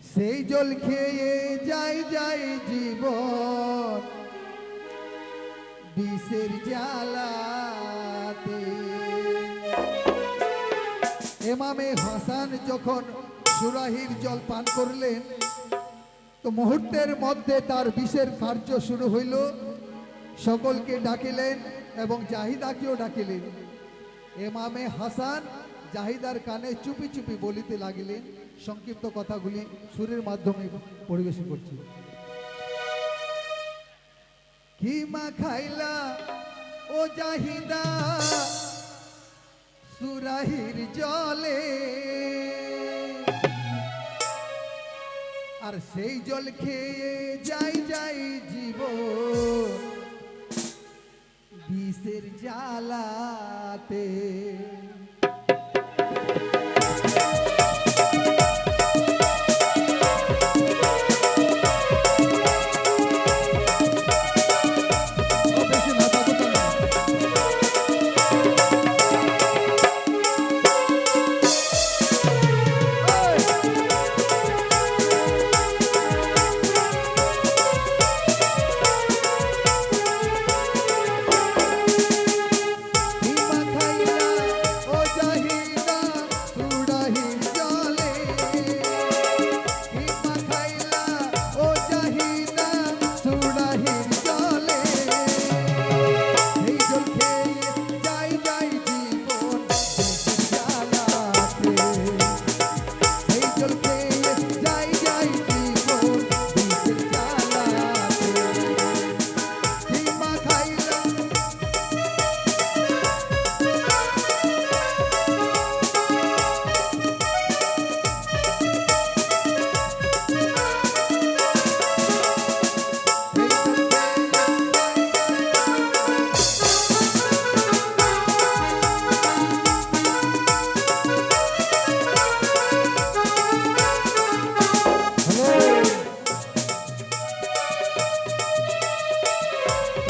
সেই জল খেয়ে যাই যাই জীবন। বিষের জ্বালাতে। এমামে হাসান যখন সুরাহির জল পান করলেন, তো মুহূর্তের মধ্যে তার বিষের কার্য শুরু হইল। সকলকে ডাকিলেন এবং জাহিদাকেও ডাকিলেন। এমামে হাসান জাহিদার কানে চুপি চুপি বলিতে লাগিলেন সংক্ষিপ্ত কথাগুলি সুরের মাধ্যমে পরিবেশন করছি। কি মা খাইলা, ও জাহিদা, সুরাহির জলে। আর সেই জল খেয়ে যাই যাই জীব। বিষের জ্বালাতে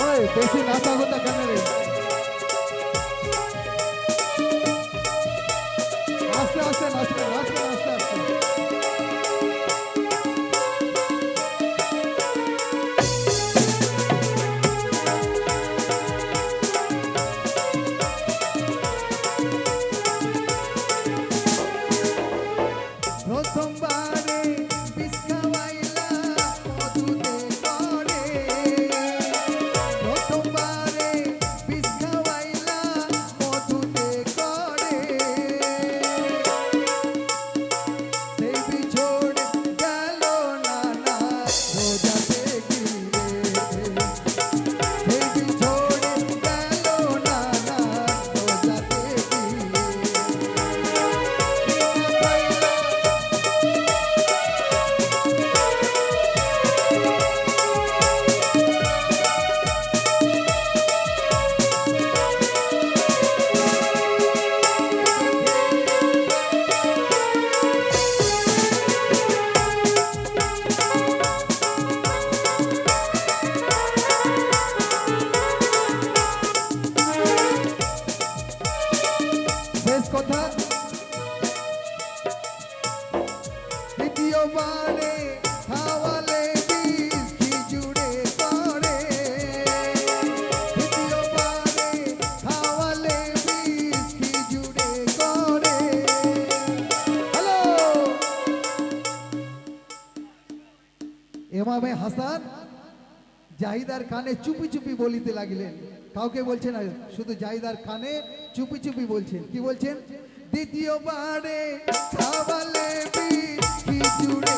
ওই বেশি নাচা গোতা এমামে হাসান জাহিদার কানে চুপি চুপি বলিতে লাগিলেন। কাউকে বলছেন শুধু জাহিদার কানে চুপি চুপি বলছেন। কি বলছেন? দ্বিতীয়বারে খাবালে কি জুড়ে